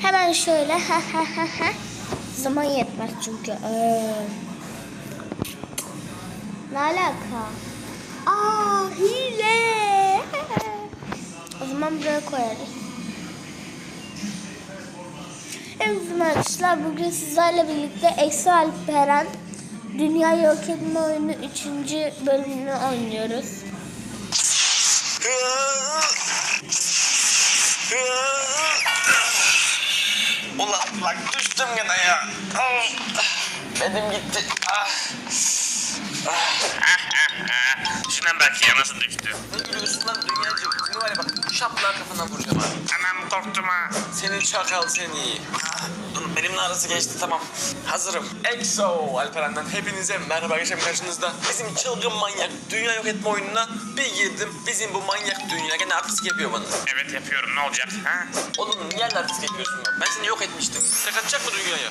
Hemen şöyle. Ha ha ha ha. Zaman yetmez çünkü. Ee, ne alaka? Aa hile. o zaman buraya koyarız. Evet arkadaşlar bugün sizlerle birlikte Eksi Alperen Dünya Yok Etme Oyunu 3. bölümünü oynuyoruz. Benim gitti. Ah. Şuna bak ya nasıl düştü. Ne gülüyorsun lan dünyacığım? Seni var ya bak şapla kafandan vuracağım ha. Anam korktum ha. Seni çakal seni. Ah, Benimle arası geçti tamam. Hazırım. EXO Alperen'den hepinize merhaba arkadaşlar karşınızda. Bizim çılgın manyak dünya yok etme oyununa bir girdim. Bizim bu manyak dünya gene artist yapıyor bana. Evet yapıyorum ne olacak ha? Oğlum niye artist yapıyorsun ya? Ben seni yok etmiştim. Tek atacak mı dünyaya?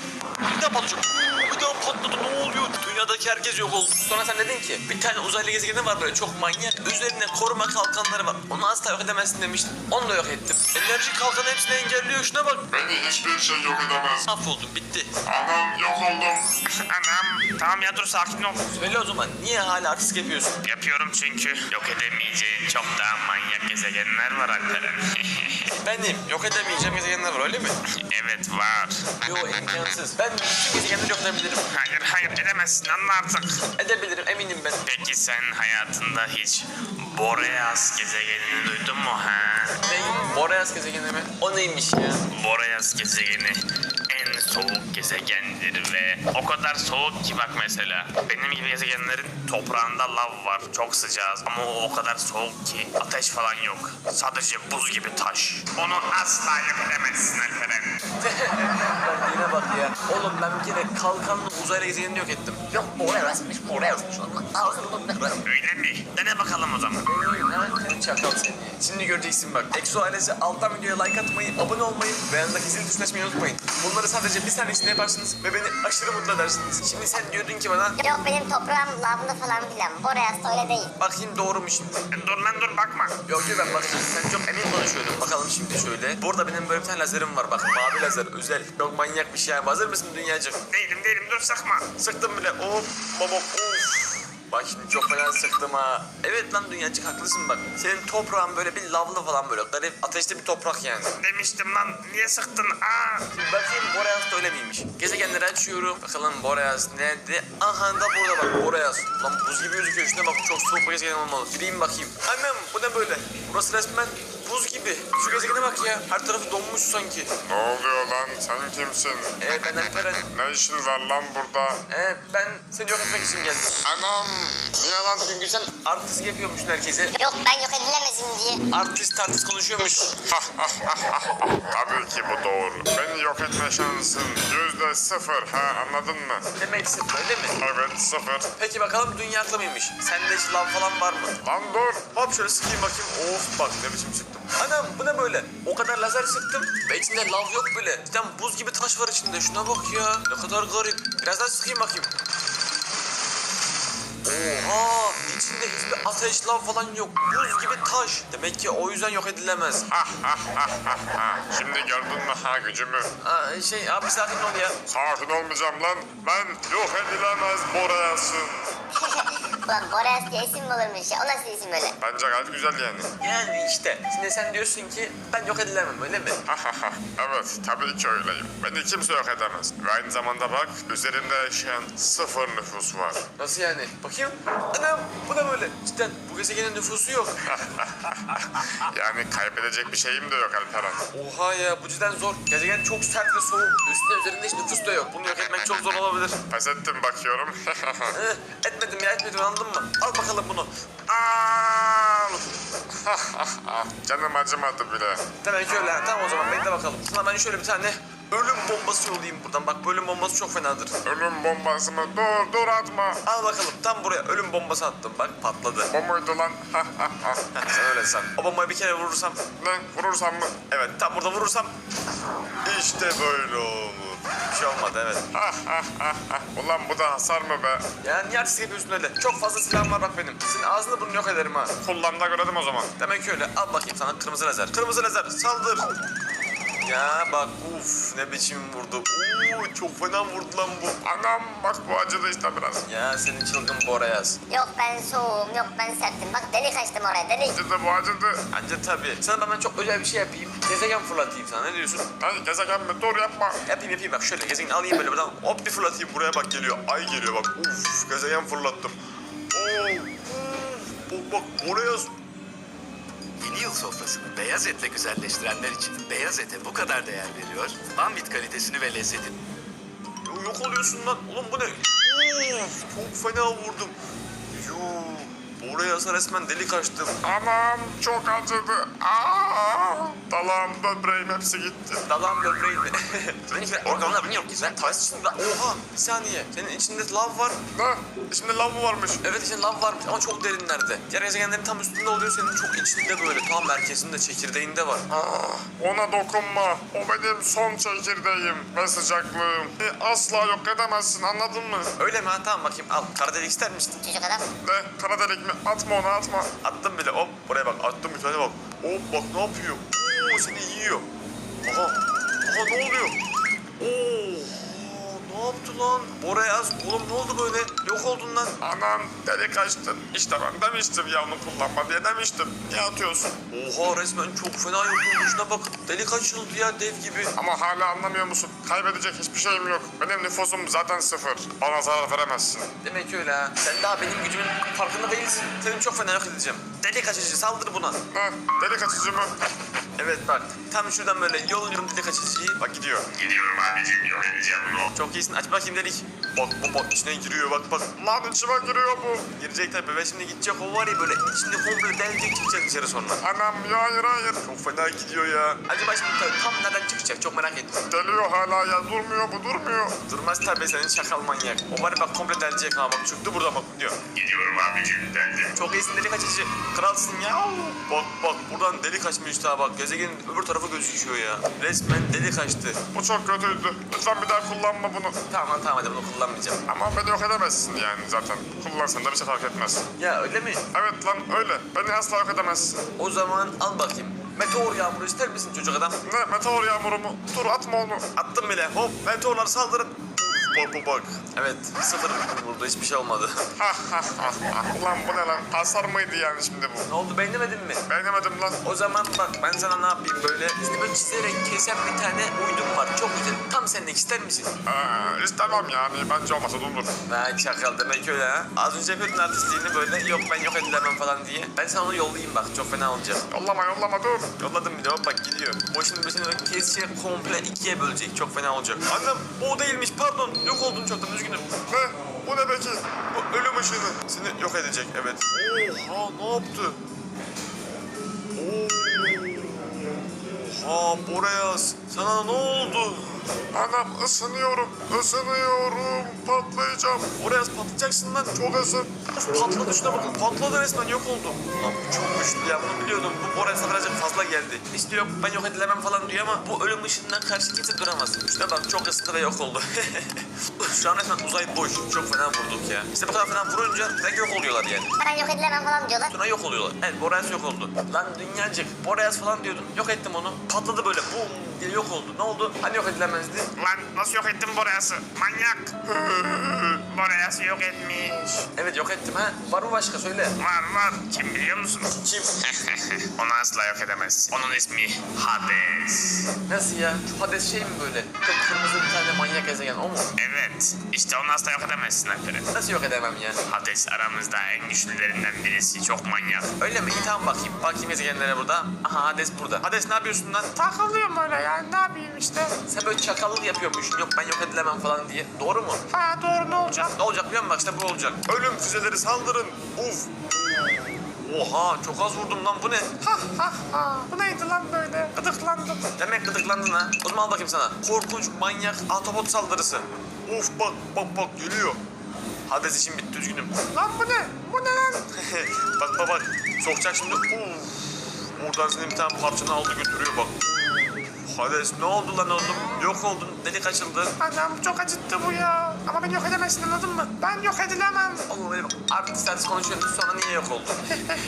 Bir daha daha patladı ne oluyor? Dünyadaki herkes yok oldu. Sonra sen dedin ki bir tane uzaylı gezegeni var böyle çok manyak. Üzerinde koruma kalkanları var. Onu asla yok edemezsin demiştin. Onu da yok ettim. Enerji kalkanı hepsini engelliyor. Şuna bak. Beni hiçbir şey yok edemez. Mahvoldum bitti. Anam yok oldum. Anam tamam ya dur sakin ol. Söyle o zaman niye hala artist yapıyorsun? Yapıyorum çünkü yok edemeyeceğin çok daha manyak gezegenler var Alperen. Benim yok edemeyeceğim gezegenler var öyle mi? evet var. Yo imkansız. Ben bütün gezegenleri yok edebilirim. Hayır hayır edemezsin anla artık. Edebilirim eminim ben. Peki sen hayatında hiç Boreas gezegenini duydun mu ha? Ne? Boreas gezegeni mi? O neymiş ya? Boreas gezegeni soğuk gezegendir ve o kadar soğuk ki bak mesela benim gibi gezegenlerin toprağında lav var çok sıcağız ama o o kadar soğuk ki ateş falan yok sadece buz gibi taş onu asla yok edemezsin Alperen Ben yine bak ya. Oğlum ben bir kere kalkanlı uzaylı gezegenini yok ettim. Yok Boreas'mış Boreas'mış. öyle mi dene bakalım o zaman çakal seni. Şimdi göreceksin bak. Exo ailesi alttan videoya like atmayı, abone olmayı ve yanındaki zil tuşuna açmayı unutmayın. Bunları sadece bir saniye içinde yaparsınız ve beni aşırı mutlu edersiniz. Şimdi sen diyordun ki bana Yok benim toprağım lavında falan filan. Boreas da öyle değil. bakayım doğru mu şimdi? dur lan dur bakma Yok yok ben bakacağım. Sen çok emin konuşuyordun. Bakalım şimdi şöyle. Burada benim böyle bir tane lazerim var bak. Mavi lazer özel. Çok manyak bir şey. Hazır mısın dünyacık? değilim değilim dur sıkma Sıktım bile. Of baba of. Bak şimdi çok fena sıktım ha. Evet lan dünyacık haklısın bak. Senin toprağın böyle bir lavlı falan böyle. Garip ateşli bir toprak yani. demiştim lan niye sıktın aa Şimdi bakayım Boreas da öyle miymiş? Gezegenleri açıyorum. Bakalım Boreas nerede? Aha da burada bak Boreas. Lan buz gibi gözüküyor. Şuna bak çok soğuk bir gezegen olmalı. Gireyim bakayım. Annem bu ne böyle? Burası resmen buz gibi. Şu gezegene bak ya. Her tarafı donmuş sanki. Ne oluyor lan? Sen kimsin? Ee ben Alperen. Ne işin var lan burada? Ee ben seni yok etmek için geldim. Anam. Niye lan? Çünkü sen artist yapıyormuşsun herkese. Yok ben yok edilemezim diye. Artist artist konuşuyormuş. Tabii ki bu doğru. Beni yok etme şansın yüzde sıfır ha anladın mı? Demek sıfır öyle mi? Evet sıfır. Peki bakalım dünya aklı mıymış? Sende hiç lav falan var mı? Lan dur. Hop şöyle sıkayım bakayım. Of bak ne biçim sıktım. Anam bu ne böyle? O kadar lazer sıktım ve içinde lav yok bile. Cidden buz gibi taş var içinde. Şuna bak ya. Ne kadar garip. Biraz daha sıkayım bakayım. Oha! İçinde hiçbir ateş lav falan yok. Buz gibi taş. Demek ki o yüzden yok edilemez. Şimdi gördün mü ha gücümü? Aa, şey abi sakin ol ya. Sakin olmayacağım lan. Ben yok edilemez Boreas'ım. Ulan Boreas diye isim mi olurmuş ya? O nasıl isim öyle? Bence gayet güzel yani. Yani işte. Şimdi sen diyorsun ki ben yok edilemem öyle mi? evet, tabii ki öyleyim. Beni kimse yok edemez. Ve aynı zamanda bak, üzerimde yaşayan sıfır nüfus var. Nasıl yani? Bakayım. Anam bu da böyle. Cidden bu gezegenin nüfusu yok. yani kaybedecek bir şeyim de yok Alperen. Oha ya bu cidden zor. Gezegen çok sert ve soğuk. Üstüne üzerinde hiç nüfus da yok. Bunu yok etmek çok zor olabilir. Pes ettim bakıyorum. Eh, etmedim ya etmedim anladın mı? Al bakalım bunu. Al! Canım acımadı bile. Demek öyle. ha. Tamam o zaman bekle bakalım. Sana ben şöyle bir tane ölüm bombası yollayayım buradan. Bak bu ölüm bombası çok fenadır. Ölüm bombası mı? Dur, dur atma. Al bakalım tam buraya ölüm bombası attım. Bak patladı. Bu muydu lan? Heh, Sen öyle san. O bombayı bir kere vurursam. ne? Vurursam mı? Evet tam burada vurursam. işte böyle olur. Olmadı evet. Ulan bu da hasar mı be? Ya niye artist yapıyorsun öyle? Çok fazla silahım var bak benim. Senin ağzını bunu yok ederim ha. Kullan da görelim o zaman. Demek ki öyle. Al bakayım sana kırmızı lazer. Kırmızı lazer saldır. Ya bak uf ne biçim vurdu. Oo, çok fena vurdu lan bu. Anam bak bu acıdı işte biraz. Ya senin çılgın Borayaz. Yok ben soğuğum yok ben sertim. Bak delik açtım oraya delik. Acıdı bu acıdı. Anca tabii. Sana ben çok özel bir şey yapayım. Gezegen fırlatayım sana ne diyorsun? Ay gezegen mi? Dur yapma. Yapayım yapayım bak şöyle gezegeni alayım böyle buradan hop bir fırlatayım buraya bak geliyor. Ay geliyor bak uf gezegen fırlattım. Oo, uf, bak bak Borayaz. Yeni yıl sofrasını beyaz etle güzelleştirenler için beyaz ete bu kadar değer veriyor, bambit kalitesini ve lezzetini Yo, yok oluyorsun lan. Oğlum bu ne? Uf, çok fena vurdum. Yo, Borayaz'a resmen delik açtım. Anam çok acıdı. Aa, dalağım böbreğim hepsi gitti. Dalan böbreğin mi? Senin içinde organlar bilmiyorum ki sen tavs içinde... Oha bir saniye. Senin içinde lav var. Ne? İçinde lav mı varmış? Evet içinde lav varmış ama çok derinlerde. Diğer gezegenlerin tam üstünde oluyor senin çok içinde böyle. Tam merkezinde çekirdeğinde var. Ah, ona dokunma. O benim son çekirdeğim ve sıcaklığım. E, Asla yok edemezsin anladın mı? Öyle mi ha? Tamam bakayım al. Kara delik ister misin? Çocuk adam. Ne? Kara delik mi? Atma onu atma. Attım bile hop buraya bak attım bir tane bak. Hop bak ne yapıyor? Oo seni yiyor. Aha. Aha ne oluyor? Oo. Ne yaptı lan? Borayaz oğlum ne oldu böyle? Yok oldun lan. Anam delik açtın. İşte ben demiştim ya onu kullanma diye demiştim. Niye atıyorsun? Oha resmen çok fena yapılmış. Şuna bak delik açıldı ya dev gibi. Ama hala anlamıyor musun? Kaybedecek hiçbir şeyim yok. Benim nüfusum zaten sıfır. Bana zarar veremezsin. Demek öyle ha. Sen daha benim gücümün farkında değilsin. Seni çok fena yok edeceğim. Delik açıcı saldır buna. Ne? Delik açıcı mı? Evet bak tam şuradan böyle yolluyorum delik açıcıyı. Bak gidiyor. Gidiyorum abicim yok edeceğim. Çok iyisin aç bakayım delik. Bak bak bak içine giriyor bak bak. Lan içime giriyor bu. Girecek tabii ve şimdi gidecek o var ya böyle içinde komple delecek çıkacak dışarı sonra. Anam ya hayır hayır. Çok fena gidiyor ya. Acaba şimdi ta- tam nereden çıkacak çok merak ettim. Geliyor hala ya durmuyor bu durmuyor. Durmaz tabii senin şakal manyak. O var ya bak komple delecek ha bak çıktı burada bak diyor. Gidiyorum abicim deldim. Çok iyisin delik açıcı. Kralsın ya. Bak bak buradan delik açmış daha bak. Gezegenin öbür tarafı gözüküyor ya. Resmen delik açtı. Bu çok kötüydü. Lütfen bir daha kullanma bunu. Tamam tamam hadi bunu kullanmayacağım. Ama beni yok edemezsin yani zaten. Kullansan da bir şey fark etmez. Ya öyle mi? Evet lan öyle. Beni asla yok edemezsin. O zaman al bakayım. Meteor yağmuru ister misin çocuk adam? Ne meteor yağmuru mu? Dur atma onu. Attım bile. Hop meteorlar saldırın. Bak bak. Evet sıfır vurdu hiçbir şey olmadı. Ulan bu ne lan? Hasar mıydı yani şimdi bu? ne oldu beğenemedin mi? Beğenemedim lan. O zaman bak ben sana ne yapayım böyle. Böyle çizerek kesen bir tane uydum var. Çok güzel. Tam senlik ister misin? Ee, istemem yani. Bence olmasa da olur. Vay çakal demek öyle ha. Az önce yapıyordun artistliğini böyle. Yok ben yok edilemem falan diye. Ben sana onu yollayayım bak. Çok fena olacak. Yollama yollama dur. Yolladım bir de hop bak gidiyor. Böyle seni kesecek komple ikiye bölecek. Çok fena olacak. Annem o değilmiş pardon. Yok oldun çoktan üzgünüm. Ne? Bu ne peki? Bu ölüm ışını seni yok edecek evet. Oha ne yaptı? Oha Boreas sana ne oldu? Anam ısınıyorum. Isınıyorum. Patlayacağım. Boreas patlayacaksın lan. Çok ısın. Patladı şuna bakın patladı resmen yok oldu. Lan bu çok güçlü ya bunu biliyordum. Bu Boreas'a birazcık fazla geldi. İşte yok ben yok edilemem falan diyor ama bu ölüm ışınına karşı kimse duramaz. Şuna bak çok ısındı ve yok oldu. Şu an resmen uzay boş. Çok fena vurduk ya. İşte bu kadar fena vurunca direkt yok oluyorlar yani. Ben yok edilemem falan diyorlar. Sonra yok oluyorlar. Evet Boreas yok oldu. Lan dünyacık Boreas falan diyordun. Yok ettim onu. Patladı böyle bum diye yok oldu. Ne oldu? Hani yok edilemezdi? Lan nasıl yok ettin Boreas'ı? Manyak. Boreas'ı yok etmiş. Evet yok ettim ha. Var mı başka söyle. Var var. Kim biliyor musun? Kim? Onu asla yok edemezsin. Onun ismi Hades. Nasıl ya? Şu Hades şey mi böyle? Kırmızı bir tane manyak gezegen o mu? Evet. işte onu asla yok edemezsin Alperen. Nasıl yok edemem ya? Hades aramızda en güçlülerinden birisi. Çok manyak. Öyle mi? İyi tamam bakayım. Bakayım gezegenlere burada. Aha Hades burada. Hades ne yapıyorsun lan? Takılıyorum öyle yani ne yapayım işte. Sen böyle çakallık yapıyormuşsun. Yok ben yok edilemem falan diye. Doğru mu? Ha doğru ne olacak? Ne olacak biliyor musun? Bak işte bu olacak. Ölüm füzeleri saldırın. Uf. Oha çok az vurdum lan bu ne? Ha ha ha. Bu neydi lan böyle? Gıdıklandım. Demek gıdıklandın ha. O zaman al bakayım sana. Korkunç manyak ahtapot saldırısı. Of bak bak bak geliyor. Hades için bitti üzgünüm. Lan bu ne? Bu ne lan? bak bak bak. Sokacak şimdi. Uf. Oradan senin bir tane parçanı aldı götürüyor bak. Hades ne oldu lan oğlum? Yok oldun. Delik açıldı. Anam çok acıttı bu ya. Ama beni yok edemezsin anladın mı? Ben yok edilemem. Oğlum benim artist artist konuşuyorsun sonra niye yok oldun?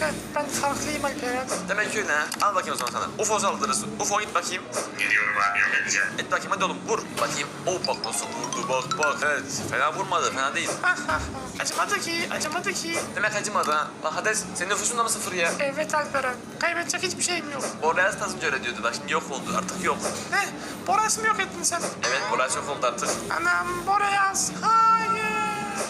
ben farklıyım Alperen. Demek ki öyle ha. Al bakayım o zaman sana. UFO saldırısı. UFO git bakayım. Gidiyorum abi yok edeceğim. Et bakayım hadi oğlum vur. Bakayım. Oh bak nasıl vurdu bak bak. Evet fena vurmadı fena değil. acımadı ki, acımadı ki. Demek acımadı ha. Lan Hades senin nüfusun da mı sıfır ya? Evet Alperen. Kaybedecek hiçbir şeyim yok. Boreas az önce öyle diyordu bak şimdi yok oldu artık yok. Ne? Boras'ı mı yok ettin sen? Evet Boreas yok oldu artık. Anam Boreas. Hayır.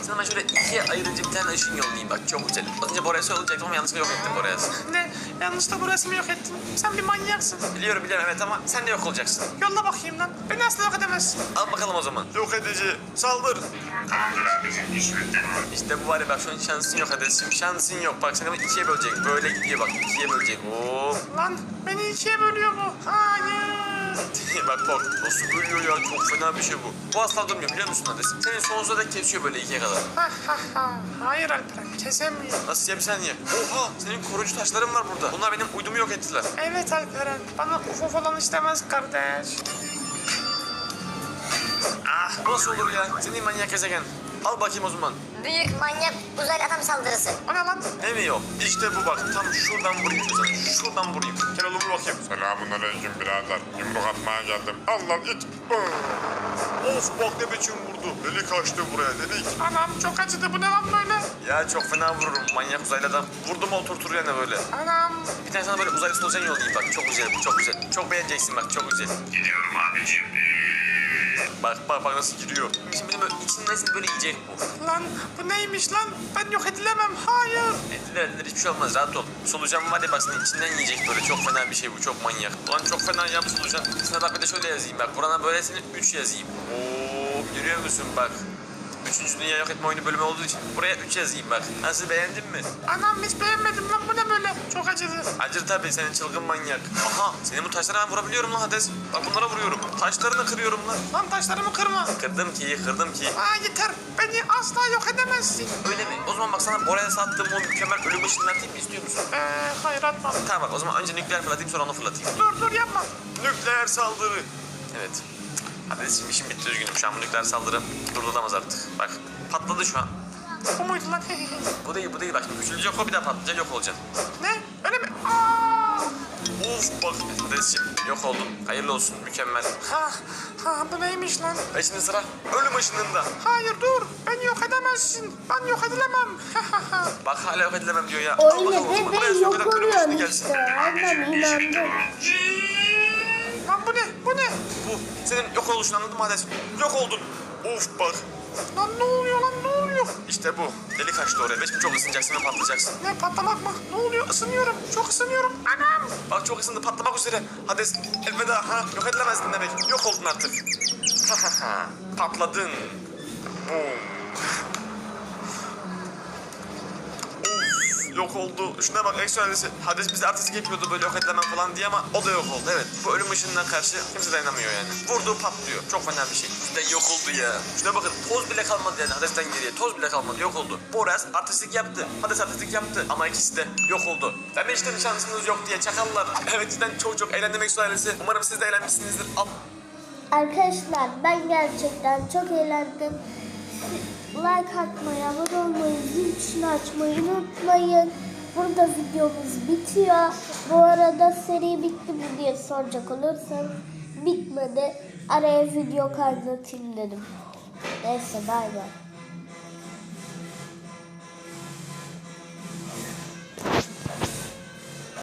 Sana şöyle ikiye ayırınca bir tane ışın yollayayım bak çok güzel. Az önce Boreas'ı yollayacaktım ama yanlışlıkla yok ettim Boreas. Ne? Yanlışta Boras'ı mı yok ettin? Sen bir manyaksın. Biliyorum biliyorum evet ama sen de yok olacaksın. Yolla bakayım lan. Beni asla yok edemezsin. Al bakalım o zaman. Yok edici saldır. Tamamdır abicim iş bitti. İşte bu var ya bak şu an şansın yok Hades'cim şansın yok. Bak seni ikiye bölecek böyle gidiyor bak ikiye bölecek. Hop. Lan beni ikiye bölüyor bu. Hayır. Bak bak nasıl bölüyor ya çok fena bir şey bu. Bu asla durmuyor biliyor musun Hades? Senin sonsuza dek kesiyor böyle ikiye kadar. Ha ha ha. Hayır Alperen kesemiyor. Nasıl ya bir saniye. Oha senin koruyucu taşların var burada. Bunlar benim uydumu yok ettiler. Evet Alperen. Bana ufo falan istemez kardeş. Ah bu nasıl olur ya? Senin manyak gezegen. Al bakayım o zaman. Büyük manyak uzaylı adam saldırısı. O ne lan? Ne mi o? İşte bu bak. Tam şuradan vurayım sana. Şuradan vurayım. Gel oğlum bir bakayım. Selamun aleyküm birader. Yumruk atmaya geldim. Al lan it. Of bak ne biçim vurdu. Delik açtı buraya delik. Anam çok acıdı. Bu ne lan böyle? Ya çok fena vururum. Manyak uzaylı adam. Vurdu mu oturtur yani böyle. Anam. Bir tane sana böyle uzaylı solucan yollayayım bak. Çok güzel bu çok güzel. Çok beğeneceksin bak çok güzel. Gidiyorum abicim. Bak bak bak nasıl giriyor. Şimdi benim böyle içinden böyle yiyecek bu. Lan bu neymiş lan? Ben yok edilemem. Hayır. Edilir edilir hiçbir şey olmaz rahat ol. Solucan var ya bak senin içinden yiyecek böyle. Çok fena bir şey bu çok manyak. Ulan çok fena ya bu solucan. Sana bak bir de şöyle yazayım bak. Burana böyle senin 3 yazayım. Oo görüyor musun bak. Üçüncü Dünya Yok Etme Oyunu bölümü olduğu için buraya 3 yazayım bak. Nasıl beğendin mi? Anam hiç beğenmedim lan. Bu ne böyle? Çok acıdı. Acır tabii senin çılgın manyak. Aha senin bu taşlara ben vurabiliyorum lan Hades. Bak bunlara vuruyorum. Taşlarını kırıyorum lan. Lan taşlarımı kırma. Kırdım ki kırdım ki. Aa yeter. Beni asla yok edemezsin. Öyle mi? O zaman bak sana Boreas'a sattığım o mükemmel ölüm ışınını atayım mı istiyor musun? Eee hayır atmam. Tamam bak o zaman önce nükleer fırlatayım sonra onu fırlatayım. Dur dur yapma. Nükleer saldırı. Evet. Hadi şimdi işim bitti üzgünüm. Şu an bu nükleer saldırı durdurulamaz artık. Bak patladı şu an. Bu muydu lan? Bu değil bu değil bak. Şimdi üçüncü yok o bir daha patlayacak yok olacaksın. ne? Öyle mi? Aa! Uf bak. Hades'ciğim yok oldun. Hayırlı olsun mükemmel. Ha, ha bu neymiş lan? Ve şimdi sıra ölüm ışınında. Hayır dur. Beni yok edemezsin. Ben yok edilemem. Bak hala yok edilemem diyor ya. Al Öyle bakalım de Buraya de yok sokak ölüm ışını oluyorsun gelsin. işte. Annem inandım. lan bu ne? Bu ne? Senin yok oluşun anladın mı Hades? Yok oldun. Uf bak. Lan ne oluyor lan ne oluyor? İşte bu. Delik açtı oraya. Ve şimdi çok ısınacaksın ve patlayacaksın. Ne patlamak mı? Ne oluyor? Isınıyorum. Çok ısınıyorum. Anam. Bak çok ısındı patlamak üzere. Hades elveda. Ha, yok edilemezdin demek. Yok oldun artık. Patladın. Boom. Yok oldu. Şuna bak ekstralisi. Hades bize artistik yapıyordu böyle yok edilemem falan diye ama o da yok oldu. Evet bu ölüm ışınına karşı kimse dayanamıyor yani. Vurduğu patlıyor. Çok fena bir şey. Cidden yok oldu ya. Şuna bakın toz bile kalmadı yani Hades'ten geriye. Toz bile kalmadı yok oldu. Boras artistik yaptı. Hades artistik yaptı. Ama ikisi de yok oldu. Demiştim şansınız yok diye çakallar. Evet cidden çok çok eğlendim ekstralisi. Umarım siz de eğlenmişsinizdir. Al. Arkadaşlar ben gerçekten çok eğlendim. Like atmayı, abone olmayı, zil tuşunu açmayı unutmayın. Burada videomuz bitiyor. Bu arada seri bitti mi diye soracak olursanız bitmedi. Araya video kaydeteyim dedim. Neyse bay bay.